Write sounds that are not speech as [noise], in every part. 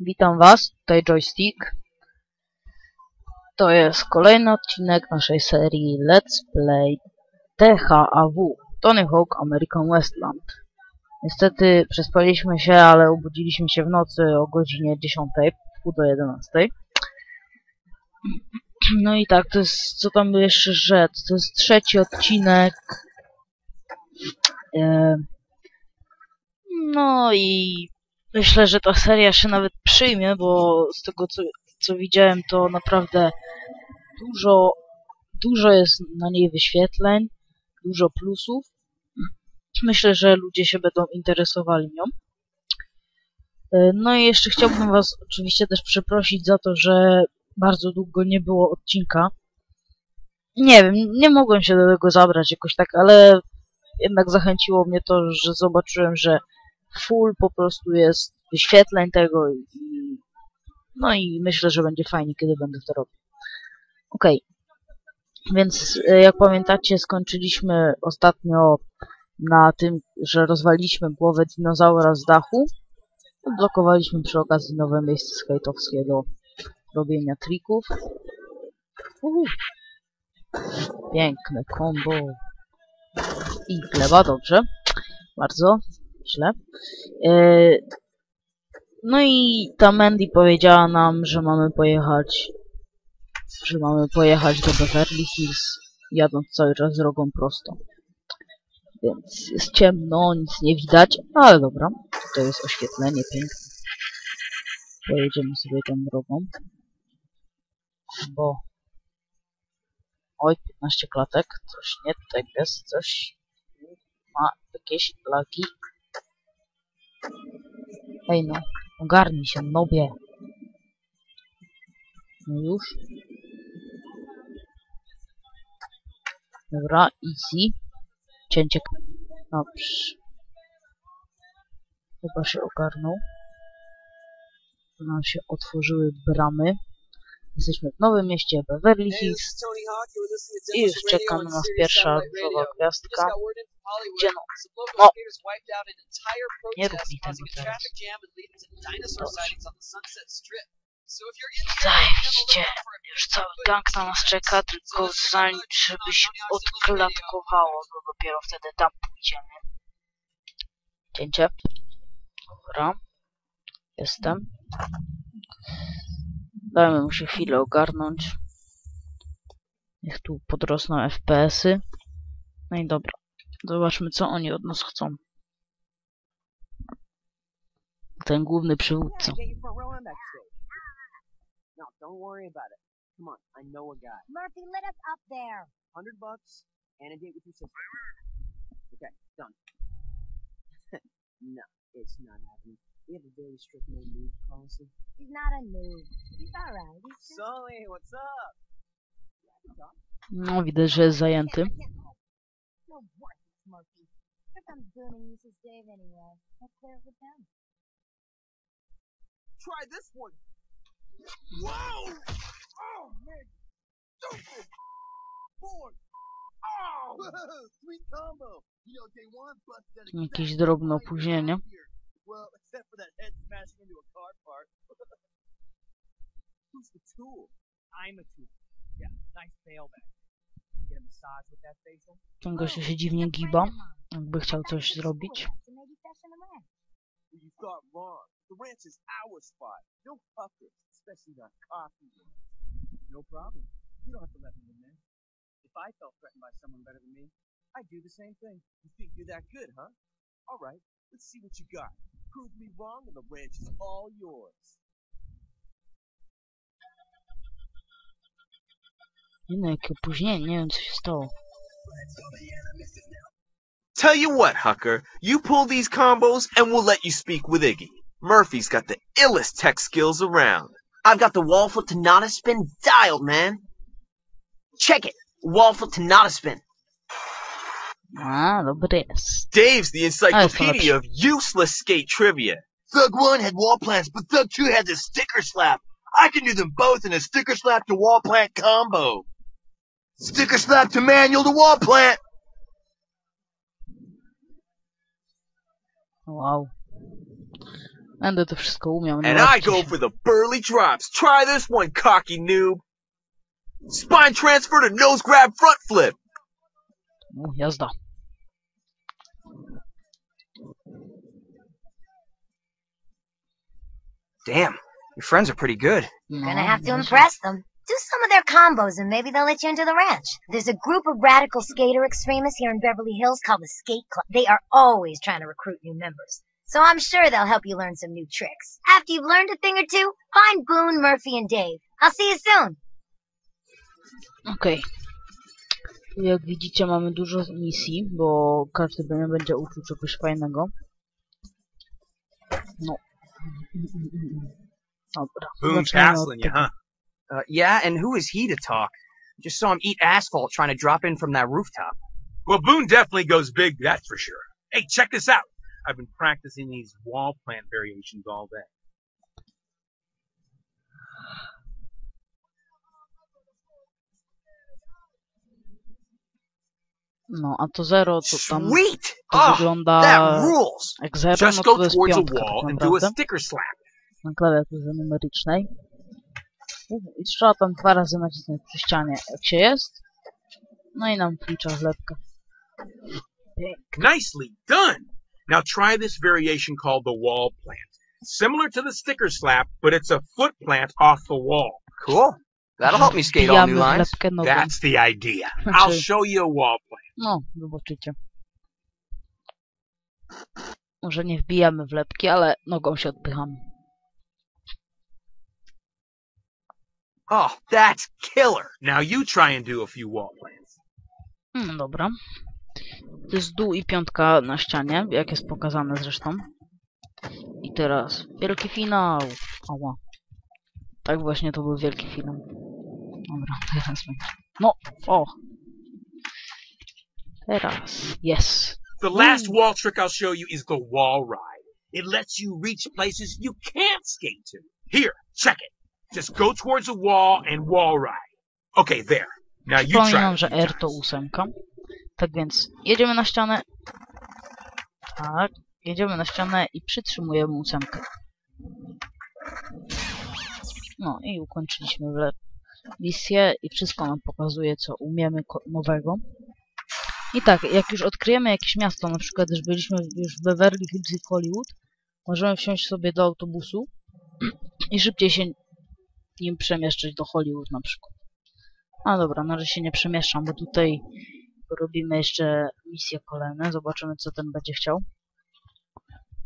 Witam Was, tutaj Joystick. To jest kolejny odcinek naszej serii Let's Play THAW Tony Hawk American Westland. Niestety przespaliśmy się, ale obudziliśmy się w nocy o godzinie 10, pół do 11. No i tak, to jest, co tam jeszcze rzec, to jest trzeci odcinek. E, no i myślę, że ta seria się nawet przyjmie, bo z tego co, co widziałem, to naprawdę dużo, dużo jest na niej wyświetleń, dużo plusów. Myślę, że ludzie się będą interesowali nią. E, No i jeszcze chciałbym Was oczywiście też przeprosić za to, że bardzo długo nie było odcinka. Nie wiem, nie mogłem się do tego zabrać jakoś tak, ale jednak zachęciło mnie to, że zobaczyłem, że full po prostu jest wyświetleń tego i no i myślę, że będzie fajnie, kiedy będę to robił. Okej. Więc e, jak pamiętacie, skończyliśmy ostatnio na tym, że rozwaliliśmy głowę dinozaura z dachu. Odblokowaliśmy przy okazji nowe miejsce skajtowskie do robienia trików. Uhu. Piękne combo. I gleba, dobrze. Bardzo E, no i ta Mandy powiedziała nam, że mamy pojechać że mamy pojechać do Beverly Hills, jadąc cały czas drogą prostą. Więc jest ciemno, nic nie widać, ale dobra, to jest oświetlenie piękne. Pojedziemy sobie tą drogą, bo... Oj, 15 klatek, coś nie tutaj jest, coś ma jakieś lagi. Ej no, ogarnij się, nobie. No już. Dobra, easy. Cięcie. Dobrze. Chyba się ogarnął. Nam się otworzyły bramy. Jesteśmy w nowym mieście Beverly Hills. I już czeka na nas pierwsza różowa gwiazdka. Gdzie no? Nie rób mi tego teraz. Zajebiście. Już cały gang na nas czeka, tylko zalicz, żebyś odklatkowało, to dopiero wtedy tam pójdziemy. Cięcie. Dobra. Jestem. Dajmy mu się chwilę ogarnąć. Niech tu podrosną FPS-y. No i dobra. Zobaczmy, co oni od nas chcą. Ten główny przywódca. No, don't worry about it. Come on, I know a guy. Murphy, let us up there. Hundred bucks and a date with your sister. Okay, done. [laughs] no, it's not happening. We have a very strict no move policy. He's not a noob. He's alright. Sully, what's up? No, widać, że jest zajęty. Here comes Boone and uses Dave anyway. Let's clear it with them. Try this one. Whoa! Oh man, stupid boy. Oh, [laughs] sweet combo. You know, day one busted at Jakieś exactly drobne right opóźnienie. here. Well, except for that head smashing into a car part. [laughs] Who's the tool? I'm a tool. Yeah, nice bailback. Ten gościu się dziwnie giba, jakby chciał coś zrobić. So maybe session him in. Well, you thought wrong. The ranch is our spot. No puppets, especially not coffee ones. No problem. You don't have to let me in there. If I felt threatened by someone better than me, I'd do the same thing. You think you're that good, huh? All right, let's see what you got. Prove me wrong, and the ranch is all yours. Nie no, opóźnienie, nie wiem co się stało. Tell you what, Hucker, you pull these combos and we'll let you speak with Iggy. Murphy's got the illest tech skills around. I've got the Waffle to not spin dialed, man. Check it. Waffle to not a spin. A, dobry jest. Dave's the encyclopedia of useless skate trivia. Thug 1 had wall plants, but Thug 2 had the sticker slap. I can do them both in a sticker slap to wall plant combo. Sticker slap to manual to wall plant. Wow. Będę to wszystko umiał. And I go for the burly drops. Try this one, cocky noob. Spine transfer to nose grab front flip. U, jazda. Damn, your friends are pretty good. No, Gonna have to impress them. Do some of their combos and maybe they'll let you into the ranch. There's a group of radical skater extremists here in Beverly Hills called the Skate Club. They are always trying to recruit new members. So I'm sure they'll help you learn some new tricks. After you've learned a thing or two, find Boone, Murphy, and Dave. I'll see you soon. Okej. Tu Jak widzicie mamy dużo misji, bo każdy będzie- będzie uczył czegoś fajnego. No. Dobra. Boone zaczynamy od castling you, tego. huh? Uh, yeah, and who is he to talk? Just saw him eat asphalt trying to drop in from that rooftop. Well, Boone definitely goes big, that's for sure. Hey, check this out. I've been practicing these wall plant variations all day. No, a to zero to tam Sweet! to Oh, wygląda that rules! jak zero, Just no go to jest towards a wall tak and do a naprawdę. sticker slap. Na klawiaturze numerycznej. I trzeba tam dwa razy nacisnąć przy ścianie, jak się jest. No i nam klicza wlepkę. Nicely done! Now try this variation called the wall plant. Similar to the sticker slap, but it's a foot plant off the wall. Cool. That'll help me skate all new lines. That's the idea. [laughs] I'll Znaczy- show you a wall plant. No, zobaczycie. Może nie wbijamy w lepki, ale nogą się odpychamy. Oh, that's killer! Now you try and do a few wall plants. No dobra. To jest dół i piątka na ścianie, jak jest pokazane zresztą. I teraz wielki finał. Ała. Tak właśnie to był wielki finał. Dobra, teraz będzie. No, o. Teraz, yes. The last wall trick I'll show you is the wall ride. It lets you reach places you can't skate to. Here, check it. Just go towards a wall and wall ride. Okay, there. Now you. Przypominam, że R to ósemka. Tak więc jedziemy na ścianę. Tak. Jedziemy na ścianę i przytrzymujemy ósemkę. No i ukończyliśmy misję i wszystko nam pokazuje, co umiemy nowego. I tak, jak już odkryjemy jakieś miasto, na przykład już byliśmy już w Beverly Hills i Hollywood, możemy wsiąść sobie do autobusu i szybciej się nim przemieszczać do Hollywood na przykład. A dobra, na razie się nie przemieszczam, bo tutaj robimy jeszcze misje kolejne. Zobaczymy, co ten będzie chciał.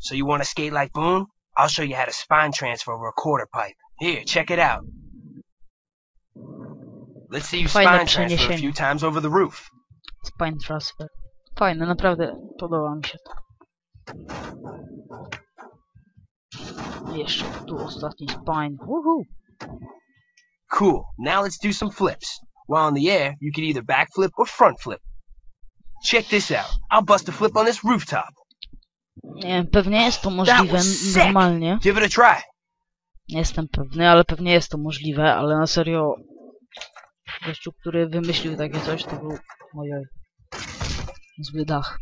So you want to skate like Boone? I'll show you how to spine transfer over a quarter pipe. Here, check it out. Let's see you spine transfer a few times over the roof. Spine Transfer. Fajne, naprawdę podoba mi się to. Jeszcze tu ostatni Spine. Woohoo! Cool. Now let's do some flips. While in the air, you can either backflip or front flip. Check this out. I'll bust a flip on this rooftop. Nie pewnie jest to możliwe normalnie. Give it a try. Nie jestem pewny, ale pewnie jest to możliwe, ale na serio gościu, który wymyślił takie coś, to był ojoj. Zły dach.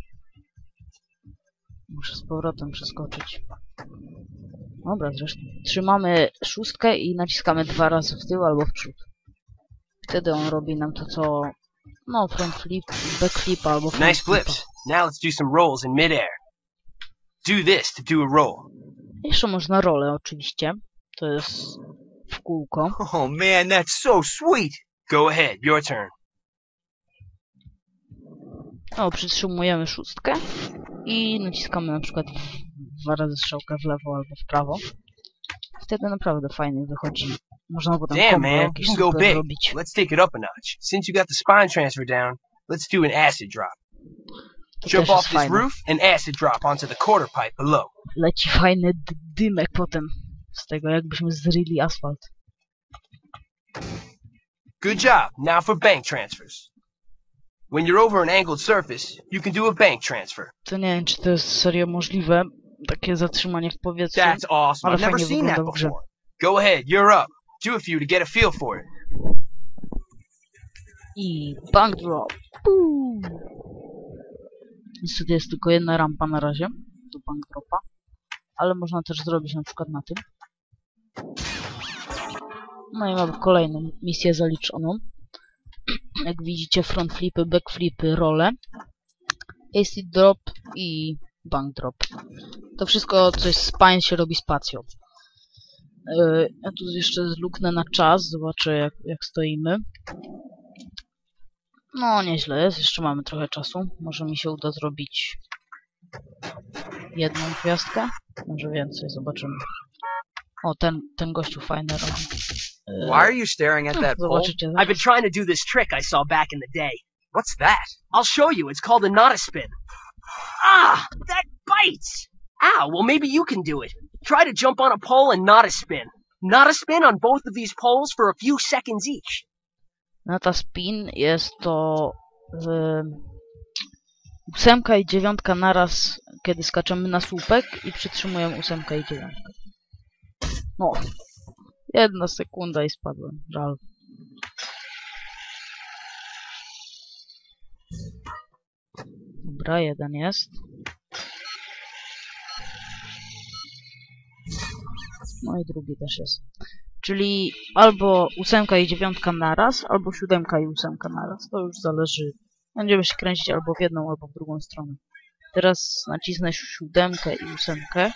Muszę z powrotem przeskoczyć. Dobra, zresztą. Trzymamy szóstkę i naciskamy dwa razy w tył albo w przód. Wtedy on robi nam to, co... No, front flip, back flip albo front Nice flipa. flips. Now let's do some rolls in midair. Do this to do a roll. Jeszcze można rolę, oczywiście. To jest w kółko. Oh man, that's so sweet. Go ahead, your turn. O, przytrzymujemy szóstkę i naciskamy na przykład dwa razy strzałkę w lewo albo w prawo. Wtedy naprawdę fajnie wychodzi. Można potem Damn, combo man, jakieś can go super big. robić. Let's take it up a notch. Since you got the spine transfer down, let's do an acid drop. To Jump off this fajne. roof and acid drop onto the quarter pipe below. Leci fajny d- dymek potem z tego, jakbyśmy zryli asfalt. Good job. Now for bank transfers. When you're over an angled surface, you can do a bank transfer. To nie wiem, czy to jest serio możliwe, takie zatrzymanie w powietrzu. That's awesome. Ale I've never seen that before. Go ahead, you're up. Do a few to get a feel for it. I bank drop. Niestety jest tylko jedna rampa na razie do bank dropa. ale można też zrobić na przykład na tym. No i mamy kolejną misję zaliczoną. Jak widzicie, front flipy, back flipy, role, acid drop i bank drop. To wszystko, co jest spine, się robi spacją. Yy, Ja tu jeszcze zluknę na czas, zobaczę jak, jak stoimy. No, nieźle jest, jeszcze mamy trochę czasu. Może mi się uda zrobić jedną gwiazdkę, może więcej, zobaczymy. O, ten, ten gościu fajny robi. Yy, Why are you staring at that pole? Zobaczycie. I've been trying to do this trick I saw back in the day. What's that? I'll show you. It's called a not a spin. Ah, that bites. Ow, well maybe you can do it. Try to jump on a pole and not a spin. Not a spin on both of these poles for a few seconds each. Nata spin jest to yy, ósemka i dziewiątka naraz, kiedy skaczemy na słupek i przytrzymujemy ósemkę i dziewiątkę. No, jedna sekunda i spadłem. Żal. Dobra, jeden jest. No i drugi też jest. Czyli albo ósemka i dziewiątka naraz, albo siódemka i ósemka naraz. To już zależy. Będziemy się kręcić albo w jedną, albo w drugą stronę. Teraz nacisnę siódemkę i ósemkę.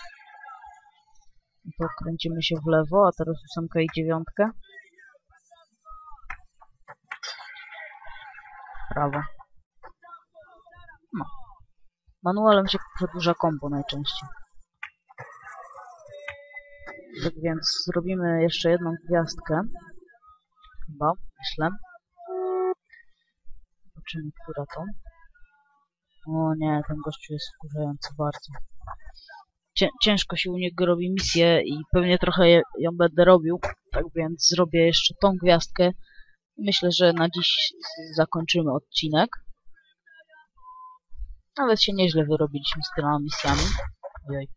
To kręcimy się w lewo, a teraz ósemkę i dziewiątkę. Prawo. No. Manualem się przedłuża kombo najczęściej. Tak więc zrobimy jeszcze jedną gwiazdkę. Chyba, myślę. Zobaczymy, która to. O nie, ten gościu jest wkurzający bardzo. Cię, ciężko się u niego robi misję i pewnie trochę ją będę robił. Tak więc zrobię jeszcze tą gwiazdkę. Myślę, że na dziś zakończymy odcinek. Nawet się nieźle wyrobiliśmy z tymi misjami. Ojoj.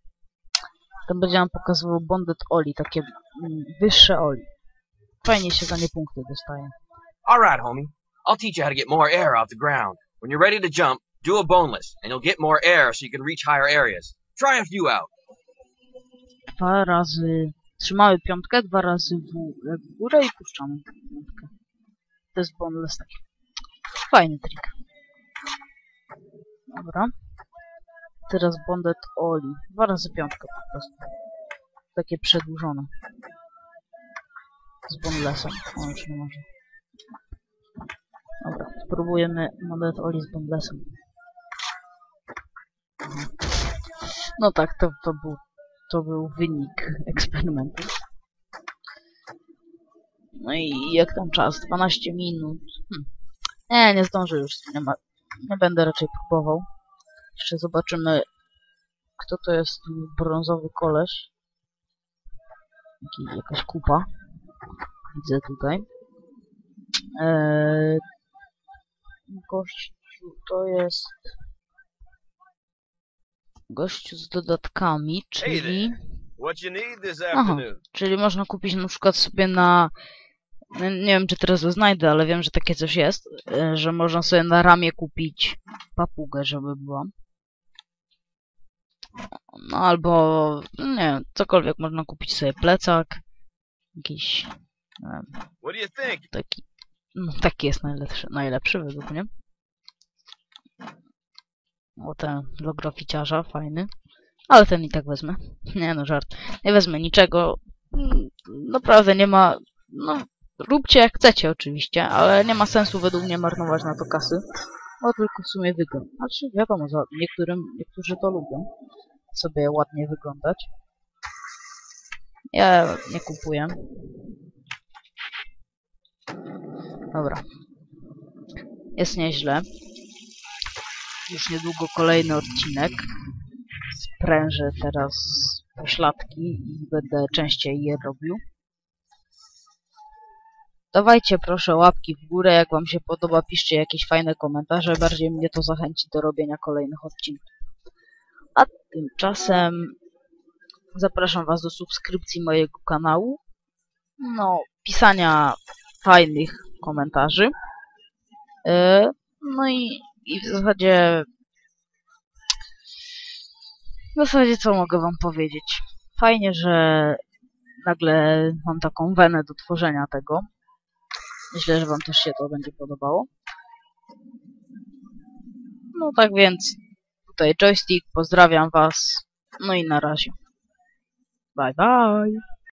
Tam będzie nam pokazywał Bonded Oli, takie mm, wyższe Oli. Fajnie się za nie punkty dostaje. All right, homie. I'll teach you how to get more air off the ground. When you're ready to jump, do a boneless, and you'll get more air so you can reach higher areas. Try a few out. Dwa razy trzymamy piątkę, dwa razy w, w górę i puszczamy piątkę. To jest boneless taki. Fajny trik. Dobra. Teraz Bonded Oli. Dwa razy piątkę po prostu. Takie przedłużone. Z bonelessem. O, już nie może. Dobra, spróbujemy Bonded Oli z bonelessem. Mhm. No tak, to, to, był, to był wynik eksperymentu. No i jak tam czas? 12 minut. Hm. Nie, nie zdążę już. Nie będę raczej próbował. Jeszcze zobaczymy, kto to jest ten brązowy koleś. Jakaś kupa. Widzę tutaj. Eee, gościu to jest... Gościu z dodatkami, czyli... Aha, czyli można kupić na przykład sobie na... no, Nie wiem, czy teraz to znajdę, ale wiem, że takie coś jest, e, że można sobie na ramię kupić papugę, żeby była. No albo, nie wiem, cokolwiek można kupić sobie plecak, jakiś, nie wiem, taki, no taki jest najlepszy, najlepszy według mnie. O ten dla graficiarza, fajny. Ale ten i tak wezmę. Nie no, żart. Nie wezmę niczego. Mm, Naprawdę nie ma... No, róbcie jak chcecie oczywiście, ale nie ma sensu według mnie marnować na to kasy. Bo tylko w sumie wygląda. Znaczy wiadomo, za niektórym, niektórzy to lubią. Sobie ładnie wyglądać. Ja nie kupuję. Dobra. Jest nieźle. Już niedługo kolejny odcinek. Sprężę teraz poszlatki i będę częściej je robił. Dawajcie proszę łapki w górę, jak wam się podoba, piszcie jakieś fajne komentarze, bardziej mnie to zachęci do robienia kolejnych odcinków. A tymczasem zapraszam was do subskrypcji mojego kanału, no, pisania fajnych komentarzy, Yy, no i, i w zasadzie W zasadzie co mogę wam powiedzieć? Fajnie, że nagle mam taką wenę do tworzenia tego. Myślę, że wam też się to będzie podobało. No tak więc tutaj joystick, pozdrawiam was. No i na razie. Bye bye.